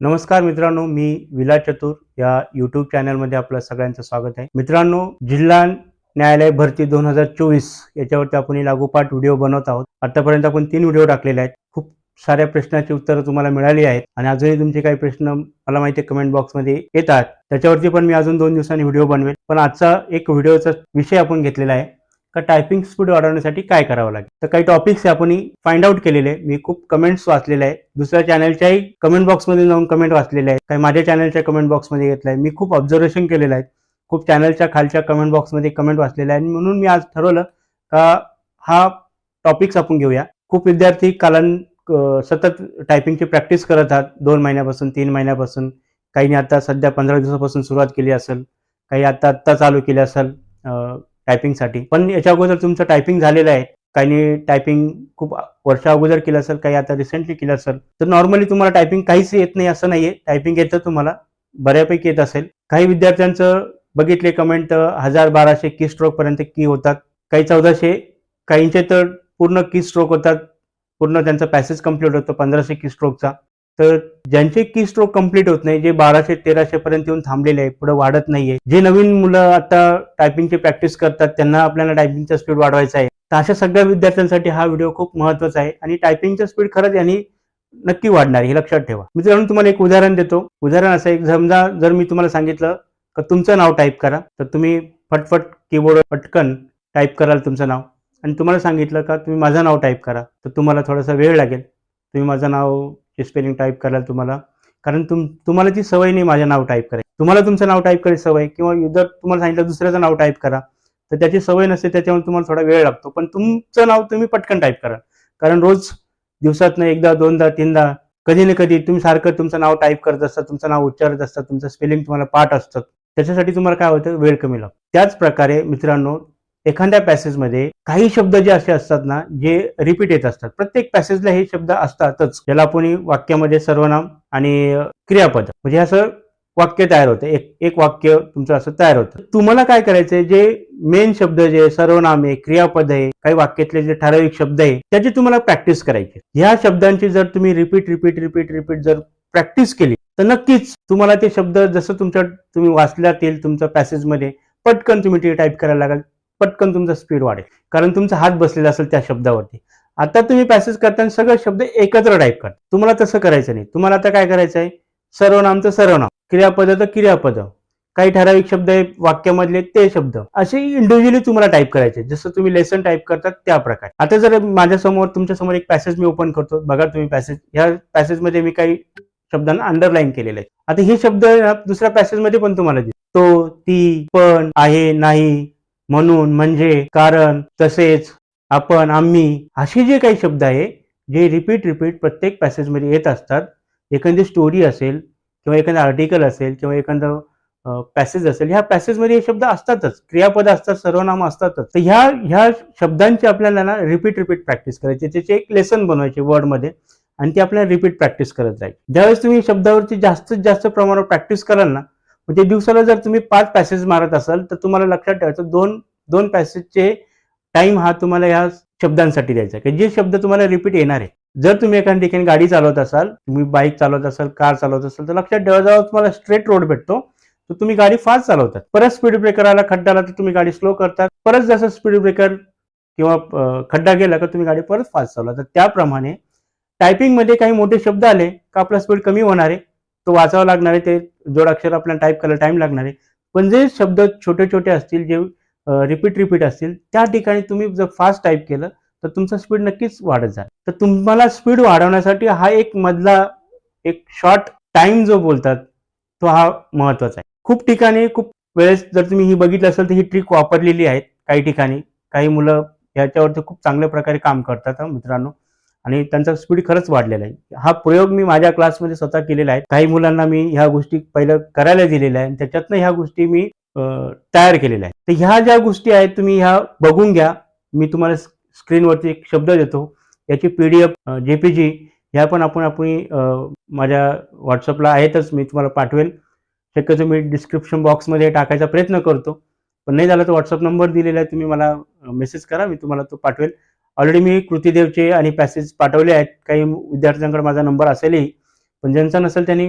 नमस्कार मित्रांनो मी विला चतुर या यूट्यूब चॅनलमध्ये आपलं सगळ्यांचं स्वागत आहे. मित्रांनो जिल्हा न्यायालय भरती दोन हजार चोवीस याच्यावरती आपण लागोपाठ व्हिडिओ बनवत आहोत. आतापर्यंत आपण तीन व्हिडिओ टाकलेले आहेत. खूप साऱ्या प्रश्नाची उत्तरं तुम्हाला मिळाली आहेत आणि अजूनही तुमचे काही प्रश्न मला माहिती आहे कमेंट बॉक्समध्ये येतात. त्याच्यावरती पण मी अजून दोन दिवसांनी व्हिडिओ बनवेल पण आजचा एक व्हिडिओचा विषय आपण घेतलेला आहे. का टायपिंग स्पीड वाढवण्यासाठी काय करावं लागेल? तर काही टॉपिक्स आपण फाइंड आउट केलेले मी खूप कमेंट्स वाचलेले आहे दुसऱ्या चॅनलच्याही कमेंट बॉक्समध्ये जाऊन कमेंट वाचलेले आहे काही माझ्या चॅनलच्या कमेंट बॉक्समध्ये घेतलं आहे. मी खूप ऑब्झर्वेशन केलेलं आहे. खूप चॅनलच्या खालच्या कमेंट बॉक्समध्ये कमेंट वाचलेलं आहे आणि म्हणून मी आज ठरवलं का हा टॉपिक्स आपण घेऊया. खूप विद्यार्थी कालान सतत टायपिंगची प्रॅक्टिस करत आहात. दोन महिन्यापासून तीन महिन्यापासून. काहींनी आता सध्या पंधरा दिवसापासून सुरुवात केली असेल. काही आता आत्ता चालू केली असेल. टायपिंगसाठी पण याच्या अगोदर तुमचं टायपिंग झालेलं आहे. काहींनी टायपिंग खूप वर्षा अगोदर केलं असेल काही आता रिसेंटली केलं असेल तर नॉर्मली तुम्हाला टायपिंग काहीच येत नाही असं नाहीये. टायपिंग येतं तुम्हाला बऱ्यापैकी येत असेल. काही विद्यार्थ्यांचं बघितले कमेंट हजार बाराशे की स्ट्रोक पर्यंत की होतात. काही चौदाशे काहींचे तर पूर्ण की स्ट्रोक होतात. पूर्ण त्यांचा पॅसेज कंप्लीट होतं पंधराशे की स्ट्रोकचा तर ज्यांचे की स्ट्रोक कंप्लीट होत नाही जे बाराशे तेराशे पर्यंत येऊन थांबलेले आहे पुढे वाढत नाहीये जे नवीन मुलं आता टायपिंगची प्रॅक्टिस करतात त्यांना आपल्याला टायपिंगचा स्पीड वाढवायचा आहे. तर अशा सगळ्या विद्यार्थ्यांसाठी हा व्हिडिओ खूप महत्त्वाचा आहे आणि टायपिंगचा स्पीड खरंच यांनी नक्की वाढणार हे लक्षात ठेवा. मित्रांनो तुम्हाला एक उदाहरण देतो. उदाहरण असं एक समजा जर मी तुम्हाला सांगितलं का तुमचं नाव टाईप करा तर तुम्ही फटफट कीबोर्ड पटकन टाईप कराल तुमचं नाव. आणि तुम्हाला सांगितलं का तुम्ही माझं नाव टाईप करा तर तुम्हाला थोडासा वेळ लागेल. तुम्ही माझं नाव स्पेलिंग टाईप कराल तुम्हाला. कारण तुम तुम्हाला ती सवय नाही माझं नाव टाईप करायची. तुम्हाला तुमचं नाव टाईप करायची सवय किंवा जर तुम्हाला सांगितलं दुसऱ्याचं नाव टाईप करा तर त्याची सवय नसते त्याच्यामुळे तुम्हाला थोडा वेळ लागतो. पण तुमचं नाव तुम्ही पटकन टाईप करा. कारण रोज दिवसातनं एकदा दोनदा तीनदा कधी ना कधी तुम्ही सारखं तुमचं नाव टाईप करत असता तुमचं नाव उच्चारत असता तुमचं स्पेलिंग तुम्हाला पाठ असतं. त्याच्यासाठी तुम्हाला काय होतं? वेळ कमी लागतो. त्याच प्रकारे मित्रांनो एखाद्या पॅसेजमध्ये काही शब्द जे असे असतात ना जे रिपीट येत असतात. प्रत्येक पॅसेजला हे शब्द असतातच ज्याला आपण वाक्यामध्ये सर्वनाम आणि क्रियापद म्हणजे असं वाक्य तयार होतं. एक एक वाक्य तुमचं असं तयार होतं. तुम्हाला काय करायचंय? जे मेन शब्द जे सर्वनाम आहे क्रियापद आहे काही वाक्यातले जे ठराविक शब्द आहे त्याची तुम्हाला प्रॅक्टिस करायची. ह्या शब्दांची जर तुम्ही रिपीट रिपीट रिपीट रिपीट जर प्रॅक्टिस केली तर नक्कीच तुम्हाला ते शब्द जसं तुमच्या तुम्ही वाचल्यात येईल तुमच्या पॅसेजमध्ये पटकन तुम्ही ते टाईप करायला लागाल. पटकन तुमचा स्पीड वाढेल. कारण तुमचा हात बसलेला असेल त्या शब्दावरती. आता तुम्ही पॅसेज करताना सगळे शब्द एकत्र टाईप करता तुम्हाला तसं करायचं नाही. तुम्हाला आता काय करायचं आहे? सर्वनामचं सर्वनाम. क्रियापद तर क्रियापद. काही ठराविक शब्द आहे वाक्यामधले ते शब्द. असे इंडिव्हिज्युअली तुम्हाला टाईप करायचे. जसं तुम्ही लेसन टाईप करतात त्या प्रकारे. आता जर माझ्यासमोर तुमच्यासमोर एक पॅसेज मी ओपन करतो. बघा तुम्ही पॅसेज ह्या पॅसेजमध्ये मी काही शब्दांना अंडरलाईन केलेले आहे आता हे शब्द दुसऱ्या पॅसेजमध्ये पण तुम्हाला दिसतो तो ती पण आहे नाही म्हणून म्हणजे कारण तसेच आपण आम्ही असे जे काही शब्द आहे जे रिपीट रिपीट प्रत्येक पॅसेजमध्ये येत असतात एखादी स्टोरी असेल किंवा एखादं आर्टिकल असेल किंवा एखादं पॅसेज असेल ह्या पॅसेजमध्ये हे शब्द असतातच क्रियापद असतात सर्वनाम असतातच. तर ह्या ह्या शब्दांची आपल्याला ना रिपीट रिपीट प्रॅक्टिस करायची त्याचे एक लेसन बनवायचे वर्डमध्ये आणि ती आपल्याला रिपीट प्रॅक्टिस करत जाईल ज्यावेळेस तुम्ही शब्दावरती जास्तीत जास्त प्रमाणावर प्रॅक्टिस कराल ना म्हणजे दिवसाला जर तुम्ही पाच पॅसेज मारत असाल तर तुम्हाला लक्षात ठेवायचं दोन दोन पॅसेजचे टाइम हा तुम्हाला या शब्दांसाठी द्यायचा की जे शब्द तुम्हाला रिपीट येणार आहे. जर तुम्ही एखाद्या ठिकाणी गाडी चालवत असाल तुम्ही बाईक चालवत असाल कार चालवत असाल तर लक्षात ठेवा जेव्हा तुम्हाला स्ट्रेट रोड भेटतो तर तुम्ही गाडी फास्ट चालवतात. परत स्पीड ब्रेकर आला खड्डा आला तर तुम्ही गाडी स्लो करतात. परत जसं स्पीड ब्रेकर किंवा खड्डा गेला का तुम्ही गाडी परत फास्ट चालवतात त्याप्रमाणे टायपिंगमध्ये काही मोठे शब्द आले का आपला स्पीड कमी होणार आहे तो वाचावा लागणार आहे ते जोडाक्षर आपल्याला टाईप करायला टाइम लागणार आहे. पण जे शब्द छोटे छोटे असतील जे रिपीट रिपीट असतील त्या ठिकाणी तुम्ही जर फास्ट टाईप केलं तर तुमचा स्पीड नक्कीच वाढत जाईल. तर तुम्हाला स्पीड वाढवण्यासाठी हा एक मधला एक शॉर्ट टाइम जो बोलतात तो हा महत्त्वाचा आहे. खूप ठिकाणी खूप वेळेस जर तुम्ही ही बघितलं असेल तर ही ट्रिक वापरलेली आहे काही ठिकाणी काही मुलं याच्यावरती खूप चांगल्या प्रकारे काम करतात मित्रांनो. आणि त्यांचा स्पीड खरंच वाढलेला आहे. हा प्रयोग मी माझ्या क्लासमध्ये स्वतः केलेला आहे. काही मुलांना मी ह्या गोष्टी पहिलं करायला दिलेल्या आहे आणि त्याच्यातनं ह्या गोष्टी मी तयार केलेल्या आहेत. तर ह्या ज्या गोष्टी आहेत तुम्ही ह्या बघून घ्या. मी तुम्हाला स्क्रीनवरती एक शब्द देतो. याची P D F J P G ह्या पण आपण आपण माझ्या व्हॉट्सअपला आहेतच. मी तुम्हाला पाठवेल. शक्यतो मी डिस्क्रिप्शन बॉक्समध्ये टाकायचा प्रयत्न करतो. पण नाही झालं तर व्हॉट्सअप नंबर दिलेला आहे. तुम्ही मला मेसेज करा. मी तुम्हाला तो पाठवेल. ऑलरेडी मी कृतीदेवचे आणि पॅसेज पाठवले आहेत. काही विद्यार्थ्यांकडे माझा नंबर असेलही पण ज्यांचा नसेल त्यांनी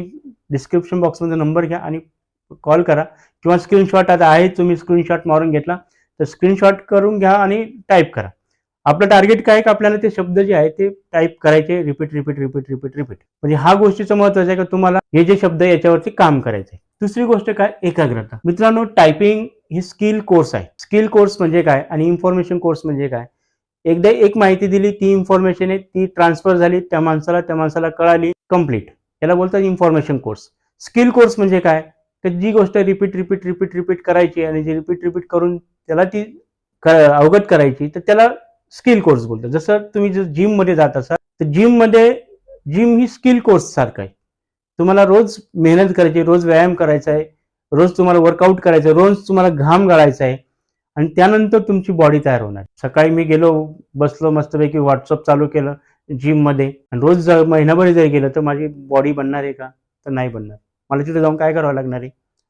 डिस्क्रिप्शन बॉक्समध्ये नंबर घ्या आणि कॉल करा. किंवा स्क्रीनशॉट आता आहे तुम्ही स्क्रीनशॉट मारून घेतला तर स्क्रीनशॉट करून घ्या आणि टाईप करा. आपलं टार्गेट काय का आपल्याला ते शब्द जे आहे ते टाईप करायचे repeat repeat repeat repeat repeat म्हणजे हा गोष्टीचं महत्वाचं आहे का तुम्हाला हे जे शब्द आहे याच्यावरती काम करायचे दुसरी गोष्ट काय? एकाग्रता. मित्रांनो टायपिंग ही स्किल कोर्स आहे. स्किल कोर्स म्हणजे काय? आणि इन्फॉर्मेशन कोर्स म्हणजे काय? एकदा एक माहिती दिली ती इन्फॉर्मेशन आहे ती ट्रान्सफर झाली त्या माणसाला त्या माणसाला कळाली कंप्लीट याला बोलतात इन्फॉर्मेशन कोर्स स्किल कोर्स म्हणजे काय? तर जी गोष्ट रिपीट रिपीट रिपीट रिपीट करायची आणि जी रिपीट रिपीट करून त्याला ती अवगत करायची तर त्याला स्किल कोर्स बोलतात. जसं तुम्ही जर जिममध्ये जात असाल तर जिममध्ये जिम ही स्किल कोर्स सारखं आहे. तुम्हाला रोज मेहनत करायची रोज व्यायाम करायचा आहे रोज तुम्हाला वर्कआउट करायचं आहे रोज तुम्हाला घाम गाळायचा आहे आणि त्यानंतर तुमची बॉडी तयार होणार. सकाळी मी गेलो बसलो मस्तपैकी व्हॉट्सअप चालू केलं जिममध्ये आणि रोज जर महिनाभर जर गेलं तर माझी बॉडी बनणार आहे का? तर नाही बनणार. मला तिथे जाऊन काय करावं लागणार आहे?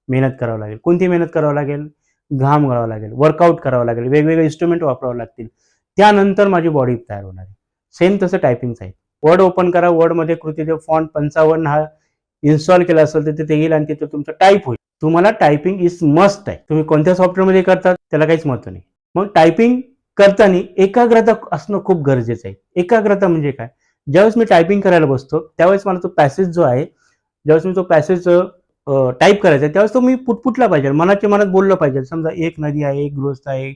मेहनत करावं लागेल. कोणती मेहनत करावं लागेल? घाम करावं लागेल. वर्कआउट करावं लागेल. वेगवेगळे इन्स्ट्रुमेंट वापरावं लागतील. त्यानंतर माझी बॉडी तयार होणार आहे. सेम तसं टायपिंगचं आहे वर्ड ओपन करा. वर्डमध्ये कृतीदेव फॉन्ट पंचावन्न हा इन्स्टॉल केला असेल तर तिथे येईल आणि तिथे तुमचं टाईप होईल. तुम्हाला टायपिंग इज मस्ट आहे. तुम्ही कोणत्या सॉफ्टवेअरमध्ये करतात? त्याला काहीच महत्त्व नाही. मग टायपिंग करताना एकाग्रता असणं खूप गरजेचं आहे. एकाग्रता म्हणजे काय? ज्यावेळेस मी टायपिंग करायला बसतो त्यावेळेस मला तो पॅसेज जो आहे ज्यावेळेस मी तो पॅसेज टाईप करायचा आहे त्यावेळेस तो मी पुटपुटला पाहिजे मनाच्या मनात बोललं पाहिजे. समजा एक नदी आहे एक गृहस्थ आहे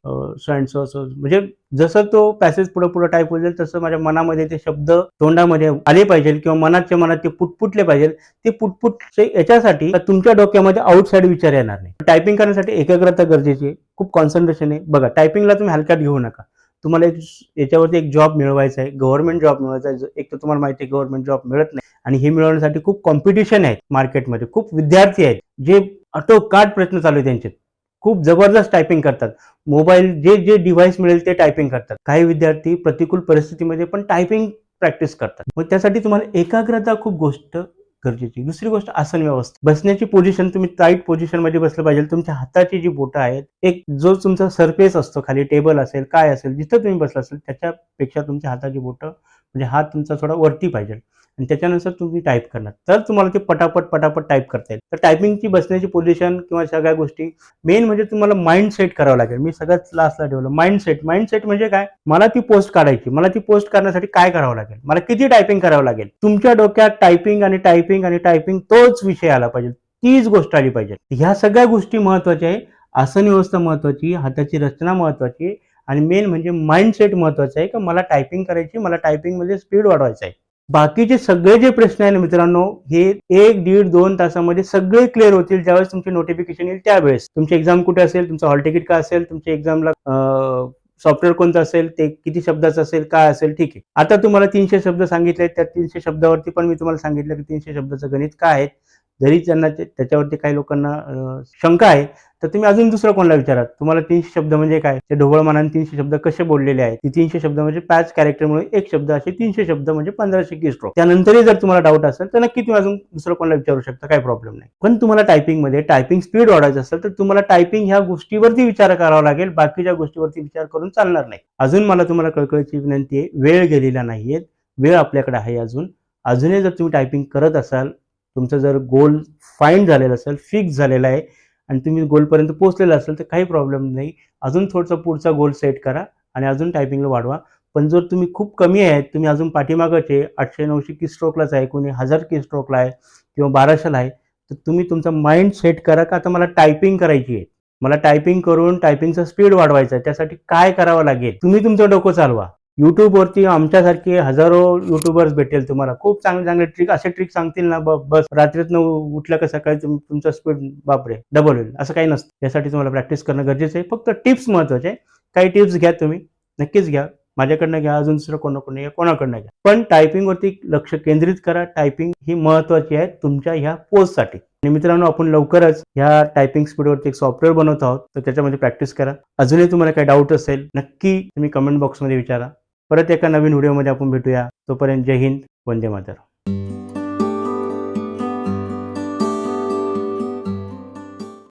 सो असं म्हणजे जसं तो पॅसेज पुढे पुढे टाईप होईल तसं माझ्या मनामध्ये ते शब्द तोंडामध्ये आले पाहिजे किंवा मनाच्या मनात ते पुटपुटले पाहिजे. ते पुटपुटचे याच्यासाठी तुमच्या डोक्यामध्ये आउटसाईड विचार येणार नाही. टायपिंग करण्यासाठी एकाग्रता गरजेची आहे. खूप कॉन्सन्ट्रेशन आहे. बघा टायपिंगला तुम्ही हलक्यात घेऊ नका. तुम्हाला एक याच्यावरती एक जॉब मिळवायचा आहे गव्हर्नमेंट जॉब मिळवायचा आहे. एक तर तुम्हाला माहिती आहे गव्हर्नमेंट जॉब मिळत नाही. आणि हे मिळवण्यासाठी खूप कॉम्पिटिशन आहे मार्केटमध्ये खूप विद्यार्थी आहेत जे अटोकाट प्रयत्न चालू आहे त्यांचे. खूप जबरदस्त टायपिंग करतात. मोबाईल जे जे डिव्हाइस मिळेल ते टायपिंग करतात. काही विद्यार्थी प्रतिकूल परिस्थितीमध्ये पण टायपिंग प्रॅक्टिस करतात. मग त्यासाठी तुम्हाला एकाग्रता खूप गोष्ट गरजेची. दुसरी गोष्ट आसन व्यवस्था. बसण्याची पोझिशन तुम्ही टाईट पोझिशनमध्ये बसलं पाहिजे. तुमच्या हाताची जी बोटं आहेत एक जो तुमचा सरफेस असतो खाली टेबल असेल काय असेल जिथं तुम्ही बसला असेल त्याच्यापेक्षा तुमच्या हाताची बोटं म्हणजे हात तुमचा थोडा वरती पाहिजे. आणि त्याच्यानुसार तुम्ही टाईप करणार. तर तुम्हाला ते पटापट पटापट टाईप करता येईल. तर टायपिंगची बसण्याची पोझिशन किंवा सगळ्या गोष्टी मेन म्हणजे तुम्हाला माइंड सेट करावं लागेल. मी सगळ्यात लास्टला ठेवलं माइंड सेट माइंड सेट म्हणजे काय? मला ती पोस्ट काढायची. मला ती पोस्ट करण्यासाठी काय करावं लागेल? मला किती टायपिंग करावं लागेल? तुमच्या डोक्यात टायपिंग आणि टायपिंग आणि टायपिंग तोच विषय आला पाहिजे. तीच गोष्ट आली पाहिजे. ह्या सगळ्या गोष्टी महत्त्वाच्या आहे. आसन व्यवस्था महत्वाची हाताची रचना महत्वाची आणि मेन म्हणजे माइंडसेट महत्वाचं आहे की? मला टायपिंग करायची मला टायपिंगमध्ये स्पीड वाढवायचं आहे. बाकीचे सगळे जे प्रश्न आहे ना मित्रांनो हे एक दीड दोन तासामध्ये सगळे क्लिअर होतील. ज्यावेळेस तुमचे नोटिफिकेशन येईल त्यावेळेस. तुमची एक्झाम कुठे असेल? तुमचं हॉल तिकीट काय असेल? तुमच्या एक्झामला सॉफ्टवेअर कोणतं असेल? ते किती शब्दाचं असेल? काय असेल? ठीक आहे. आता तुम्हाला तीनशे शब्द सांगितले त्या तीनशे शब्दावरती पण मी तुम्हाला सांगितलं की तीनशे शब्दाचं गणित काय आहे? जरी त्यांना त्याच्यावरती काही लोकांना शंका आहे तर तुम्ही अजून दुसरं कोणाला विचारा तुम्हाला तीनशे शब्द म्हणजे काय? ते ढोबळ तीनशे शब्द कसे बोललेले आहेत? ती तीनशे शब्द म्हणजे पाच कॅरेक्टरमुळे एक शब्द असे तीनशे शब्द म्हणजे पंधराशे की स्ट्रोक त्यानंतरही जर तुम्हाला डाऊट असेल तर नक्की तुम्ही अजून दुसरं कोणाला विचारू शकता? काही प्रॉब्लेम नाही. पण तुम्हाला टायपिंगमध्ये टायपिंग स्पीड वाढवायचं असेल तर तुम्हाला टायपिंग ह्या गोष्टीवरती विचार करावा लागेल. बाकीच्या गोष्टीवरती विचार करून चालणार नाही. अजून मला तुम्हाला कळकळीची विनंती आहे वेळ गेलेला नाहीये. वेळ आपल्याकडे आहे अजून. अजूनही जर तुम्ही टायपिंग करत असाल तुमचं जर गोल फाईंड झालेलं असेल फिक्स झालेला आहे आणि तुम्ही गोलपर्यंत पोहोचलेला असेल तर काही प्रॉब्लेम नाही. अजून थोडसा पुढचा गोल सेट करा आणि अजून टायपिंगला वाढवा. पण जर तुम्ही खूप कमी आहेत तुम्ही अजून पाठीमागचे आठशे नऊशे की स्ट्रोकलाच आहे कोणी हजार की स्ट्रोकला आहे किंवा बाराशेला आहे तर तुम्ही तुमचा माइंड सेट करा का आता मला टायपिंग करायची आहे. मला टायपिंग करून टायपिंगचा स्पीड वाढवायचा आहे त्यासाठी काय करावं लागेल? तुम्ही तुमचं डोकं चालवा. युट्यूबवरती आमच्यासारखे हजारो युट्यूबर्स भेटेल तुम्हाला. खूप चांगले चांगले ट्रिक असे ट्रिक सांगतील ना बस रात्रीतनं उठल्या का सकाळी तुमचा स्पीड बापरे डबल होईल. असं काही नसतं. यासाठी तुम्हाला प्रॅक्टिस करणं गरजेचं आहे. फक्त टिप्स महत्त्वाचे आहे. काही टिप्स घ्या तुम्ही. नक्कीच घ्या. माझ्याकडनं घ्या. अजून दुसरं कोणाकडनं घ्या कोणाकडनं घ्या. पण टायपिंगवरती लक्ष केंद्रित करा. टायपिंग ही महत्वाची आहे तुमच्या ह्या पोस्टसाठी आणि मित्रांनो आपण लवकरच ह्या टायपिंग स्पीडवरती एक सॉफ्टवेअर बनवत आहोत. तर त्याच्यामध्ये प्रॅक्टिस करा. अजूनही तुम्हाला काही डाऊट असेल नक्की तुम्ही कमेंट बॉक्समध्ये विचारा. परत एका नवीन व्हिडिओमध्ये आपण भेटूया. तोपर्यंत जय हिंद वंदे मातर